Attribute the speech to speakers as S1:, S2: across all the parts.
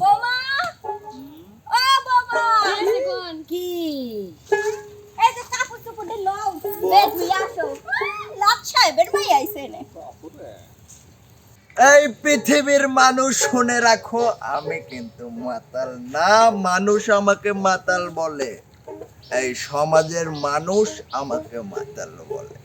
S1: বৌমা? ও বৌমা!
S2: কোন? কি?
S1: এই যে কাপড় চোপড়ে লও। বে ধুই আসো। লাট সাহেবের ভাই আইছে নে।
S3: এই পৃথিবীর মানুষ শুনে রাখো আমি কিন্তু মাতাল না মানুষ আমাকে মাতাল বলে। এই সমাজের মানুষ আমাকে মাতাল বলে।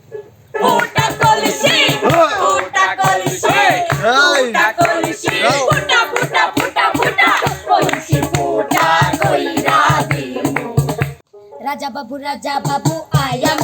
S2: রাজা বাবু রাজা বাবু আই এম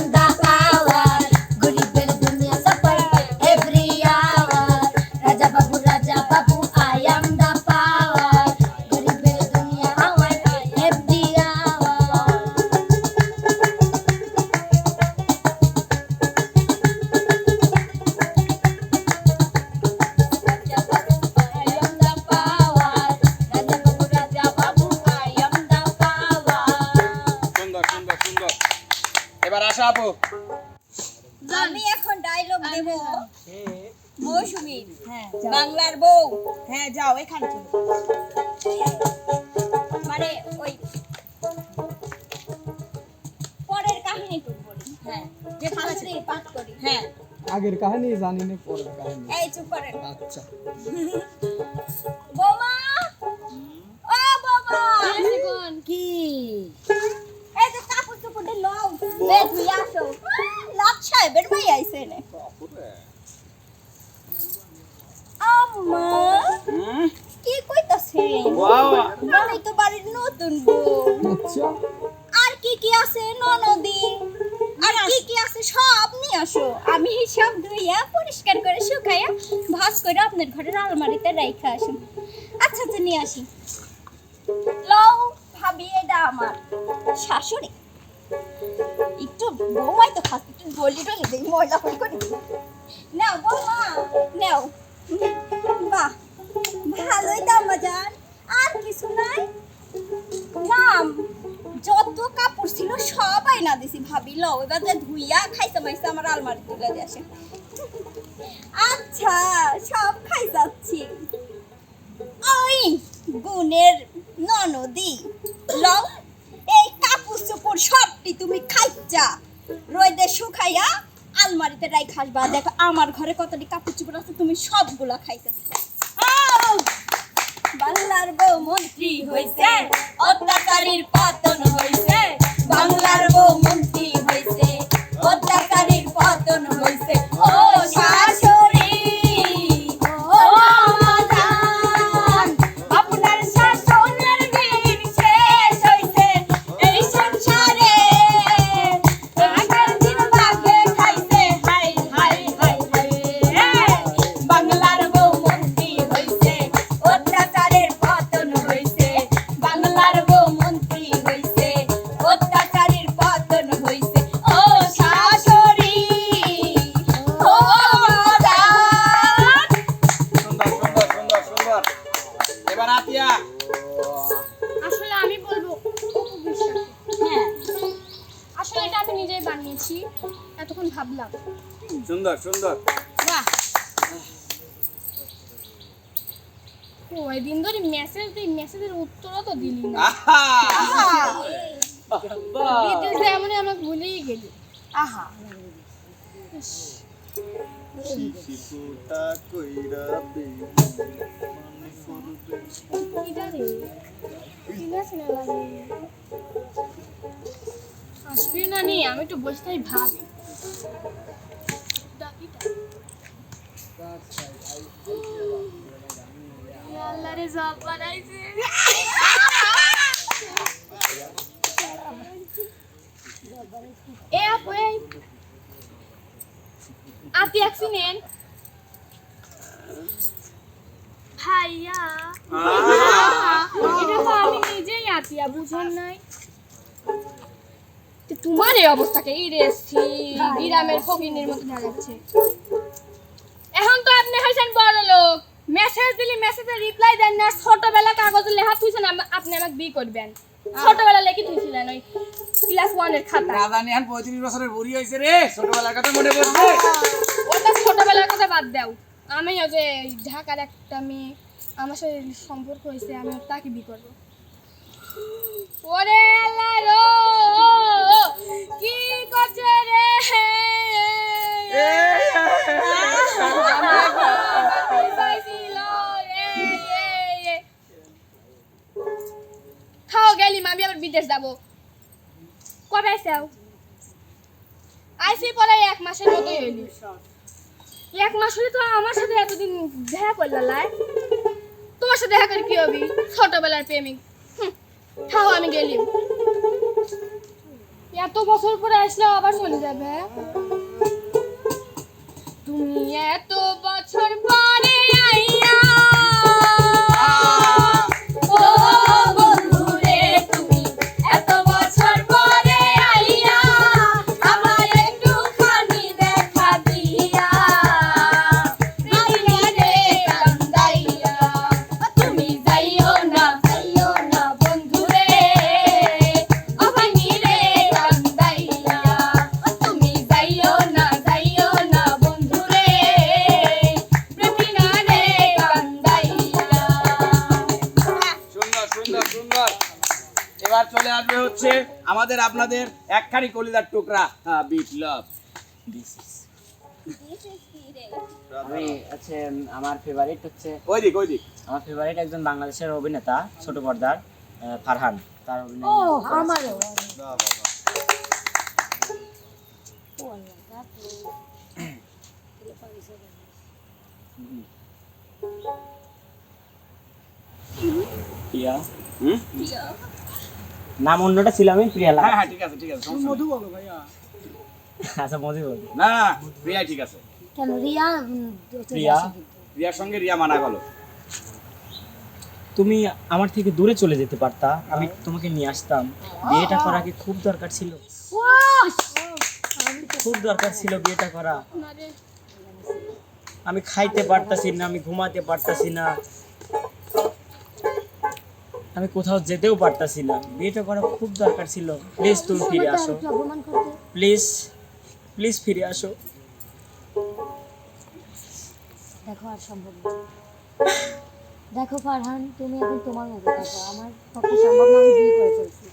S1: মৌসুমীর
S2: হ্যাঁ
S1: বাংলার বউ।
S4: হ্যাঁ যাও এখানে চলো
S1: মানে ওই পরের কাহিনী বলি।
S2: হ্যাঁ
S1: যে পাঠ করি।
S4: হ্যাঁ।
S5: আগের কাহিনী জানি না পরের কাহিনী।
S1: এই চুপ করেন।
S5: আচ্ছা।
S1: বৌমা! ও বৌমা!
S2: কোন? কি?
S1: এই যে কাপড় চোপড়ে লও। আসো। সাহেবের ভাই আইছে নে। আম্মা কি কইতাছে?
S6: বাবা
S1: আমি তো বাড়ির নতুন বউ।
S5: আচ্ছা।
S1: আর কি কি আছে ননদি? আর কি কি আছে সব নিয়ে আসো। আমি হিসাব ধুইয়া পরিষ্কার করে শুকাইয়া ভাস করে আপনার ঘরের আলমারিতে রাইখা আসুন। আচ্ছা আচ্ছা নিয়ে আসি। লও ভাবি এটা আমার। শাশুড়ি। একটু বৌমাই তো খাস একটু গলি টলি দিই ময়লা করে দিই। নাও বৌমা নাও। বাহ, ভালোই দাম বাজার আর কিছু নাই। নাম যত কাপড় ছিল সবাই না দিছি, ভাবি, লও, এবার যে ধুইয়া খাইতে মাইছে আমার আলমারি তুলে দিয়ে আসে। আচ্ছা সব খাই যাচ্ছি। ওই গুণের ননদি, লও, এই কাপড় চোপড় সবটি তুমি খাইচা রোদে শুকাইয়া আলমারিতে রাই খাসবা দেখো আমার ঘরে কতটি কাপড় চোপড় আছে তুমি সবগুলা খাইতে বাংলার বউ মন্ত্রী হয়েছে অত্যাচারীর পাতন হয়েছে বাংলার বউ মন্ত্রী
S7: বানিয়েছি এতক্ষণ ভাবলাম।
S6: সুন্দর সুন্দর।
S1: বাহ।
S7: ও এই দিন ধরে মেসেজ দিই মেসেজের উত্তরও তো দিলি না। ডিটেলস এমনই আমাকে ভুলেই গেলি।
S1: আহা।
S3: শিশুটা কইরা দিই,
S7: এটা রে ঠিক আছে না লাগে আসবি না নি? আমি একটু বসে তাই ভাবি আল্লাহ রে জব বানাইছে। এ আপু এই। আপনি অ্যাক্সিডেন্ট ভাইয়া। এটা তো আমি নিজেই আতিয়া বুঝেন নাই। তোমার এই অবস্থাকে এই রেসি গ্রামের ফকিনের মতো দেখাচ্ছে এখন তো আপনি হয়েছেন বড় লোক। মেসেজ দিলি মেসেজের রিপ্লাই দেন না ছোটবেলা কাগজে লেখা থুইছেন আপনি আমাকে বিয়ে করবেন। ছোটবেলা লেখি থুইছিলেন ওই ক্লাস ওয়ানের খাতা।
S6: না জানি এখন পঁয়ত্রিশ বছরের বুড়ি হয়েছে রে ছোটবেলার কথা মনে পড়ছে।
S7: ওটা ছোটবেলার কথা বাদ দাও। আমি ওই যে ঢাকার একটা মেয়ে আমার সাথে সম্পর্ক হয়েছে আমি তাকে বি করব। ওরে আল্লাহ রো, কি করছে রে। খাও গেলিম আমি আবার বিদেশ যাব। কবে আইসাও আইসি পরে এক মাসের মতোই হইলি এক মাস হলে তো আমার সাথে এতদিন দেখা করলা লাই। তোমার সাথে দেখা করে কি হবি? ছোটবেলার প্রেমিক। খাও আমি গেলি এত বছর পরে আসলে আবার চলে যাবে হ্যাঁ? তুমি এত বছর পরে আইয়া
S6: এবার চলে আসবে হচ্ছে আমাদের আপনাদের একখানি কলিদার টুকরা হ্যাঁ, বিপ্লব
S4: আমি হচ্ছে আমার ফেভারিট হচ্ছে
S6: ওই দিক ওই দিক
S4: আমার ফেভারিট একজন বাংলাদেশের অভিনেতা ছোট পর্দার ফারহান। তার অভিনয়? নাম অন্যটা ছিল আমি প্রিয়া লাল।
S6: হ্যাঁ হ্যাঁ ঠিক আছে ঠিক আছে সমস্যা নেই।
S4: আচ্ছা মজি বল।
S6: না না প্রিয়া ঠিক আছে।
S2: কেন রিয়া
S4: প্রিয়া?
S6: প্রিয়ার সঙ্গে রিয়া মানা গেল।
S4: তুমি আমার থেকে দূরে চলে যেতে পারতা আমি তোমাকে নিয়ে আসতাম। বিয়েটা করা কি খুব দরকার ছিল। খুব দরকার ছিল বিয়েটা করা। আমি খাইতে পারতাছি না আমি ঘুমাতে পারতাছি না। আমি কোথাও যেতেও পারতাছি না। বিয়েটা করা খুব দরকার ছিল। প্লিজ তুমি ফিরে আসো। প্লিজ প্লিজ ফিরে আসো।
S2: দেখো আর সম্ভব না। দেখো ফারহান তুমি এখন তোমার মতো থাকো। আমার পক্ষে সম্ভব না আমি বিয়ে করে ফেলছি।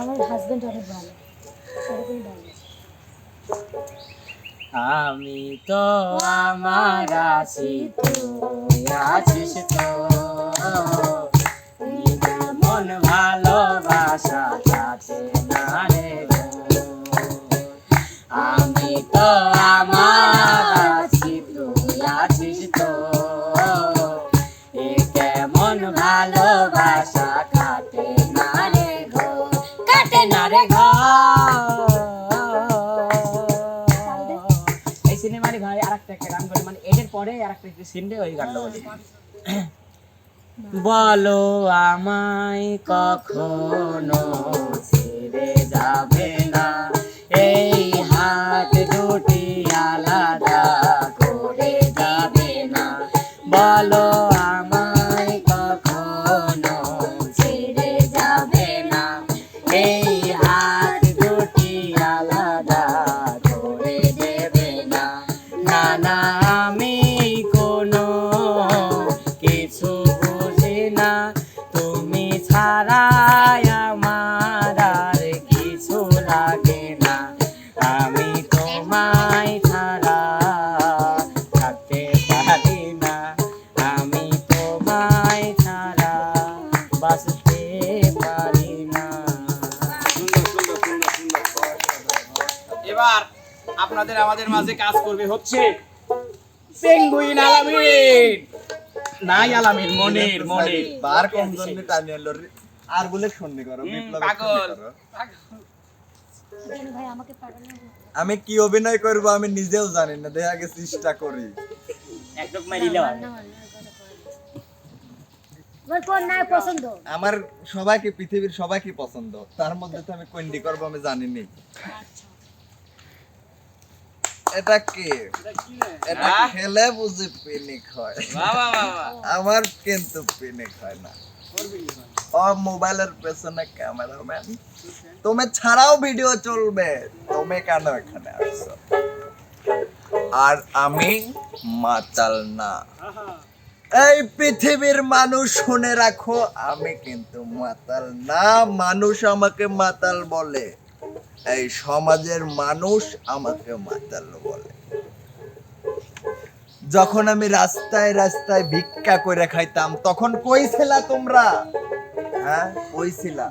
S2: আমার হাজবেন্ড অনেক ভালো। এরকমই ভালো
S4: আমি তো আমার আছি তুই আছিস তো। না রে আমি তো আমার আছি তুই আছিস তো কাটে না রে এই সিনেমার ঘরে আরেকটা একটা গান করে মানে এটার পরে আরেকটা সিনটে ওই গানটা বলি বলো আমায় কখনো ছেড়ে যাবে না। এই হাত দুটি আলাদা করে যাবে না। বলো আমায় কখনো ছেড়ে যাবে না। এই হাত দুটি আলাদা করে দেবে না। না
S6: এবার আপনাদের আমাদের মাঝে কাজ করবে হচ্ছে পেঙ্গুইন আলামিন নাই আলামিন মনির মনির।
S3: বার কম জন্য টানি এলো আর বলে সন্ধি করো
S6: হুম,
S3: বিপ্লবের
S6: পাগল।
S3: আমি কি অভিনয় করব আমি নিজেও জানি না দেখা আগে চেষ্টা করি।
S4: মারিলে
S2: না। আমার কোন নায়ক পছন্দ?
S3: আমার সবাইকে পৃথিবীর সবাইকে পছন্দ। তার মধ্যে তো আমি কোনটি করব আমি জানি নি এটা কি? এটা
S6: হ্যাঁ?
S3: খেলে বুঝি পিনিক হয়। আমার কিন্তু পিনিক হয় না। ও মোবাইলের পেছনে ক্যামেরাম্যান। তুমি ছাড়াও ভিডিও চলবে। তুমি কেন এখানে আসছো আর আমি মাতাল না। এই পৃথিবীর মানুষ শুনে রাখো আমি কিন্তু মাতাল না। মানুষ আমাকে মাতাল বলে। এই সমাজের মানুষ আমাকে মাতাল বলে। যখন আমি রাস্তায় রাস্তায় ভিক্ষা করে খাইতাম, তখন কই ছিলা তোমরা? হ্যাঁ কই ছিলা?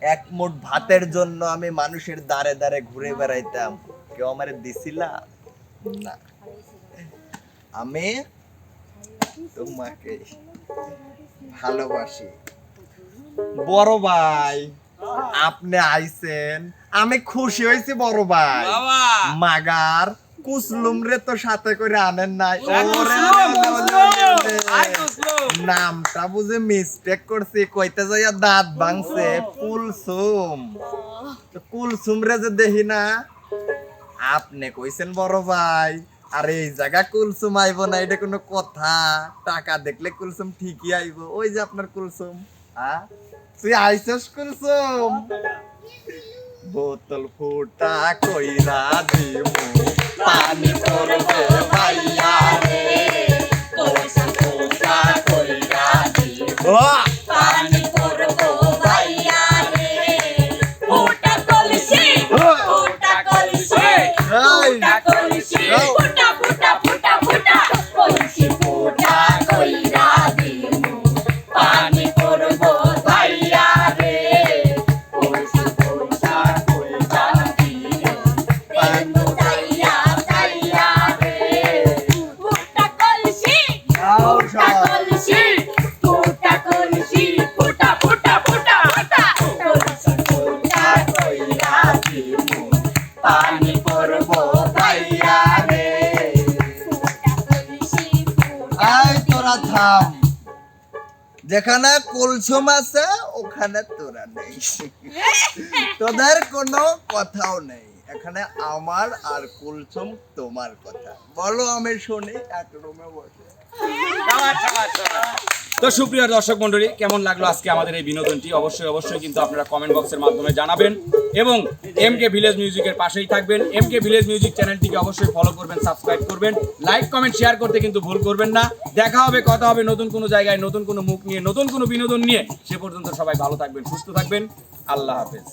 S3: এক মুঠ ভাতের জন্য আমি মানুষের দাঁড়ে দাঁড়ে ঘুরে বেড়াইতাম। কেউ আমারে দিছিলা? না। আমি তোমাকে ভালোবাসি। বড় ভাই, আপনি আইছেন আমি খুশি হয়েছি বড় ভাই। মাগার কুসলুম রে তো সাথে করে আনেন নাই। নামটা বুঝে মিস্টেক করছি কইতে যাইয়া দাঁত ভাঙছে কুলসুম। তো কুলসুম রে যে দেখি না আপনি কইছেন বড় ভাই আর এই জায়গা কুলসুম আইব না এটা কোনো কথা। টাকা দেখলে কুলসুম ঠিকই আইব। ওই যে আপনার কুলসুম হ্যাঁ তুই আইসস কুলসুম? বোতল ফুটা কইরা দিমু। পানি করবে ভাইয়া রে। বোতল ফুটা কইরা দিমু। পানি পড়বে ভাইয়া রে। ফুটা কলসি ফুটা কলসি ফুটা কলসি। যেখানে কলসম আছে ওখানে তোরা নেই। তোদের কোনো কথাও নেই। এখানে আমার আর কুলসুম তোমার কথা। বলো, আমি শুনি, এক রুমে বসে।
S6: তো সুপ্রিয় দর্শক মন্ডলী কেমন লাগল আজকে আমাদের এই বিনোদনটি? অবশ্যই অবশ্যই কিন্তু আপনারা কমেন্ট বক্সের মাধ্যমে জানাবেন এবং এম কে ভিলেজ মিউজিকের পাশেই থাকবেন। এম কে ভিলেজ মিউজিক চ্যানেলটিকে অবশ্যই ফলো করবেন সাবস্ক্রাইব করবেন। লাইক কমেন্ট শেয়ার করতে কিন্তু ভুল করবেন না। দেখা হবে, কথা হবে নতুন কোনো জায়গায়, নতুন কোনো মুখ নিয়ে, নতুন কোনো বিনোদন নিয়ে। সে পর্যন্ত সবাই ভালো থাকবেন, সুস্থ থাকবেন। আল্লাহ হাফেজ।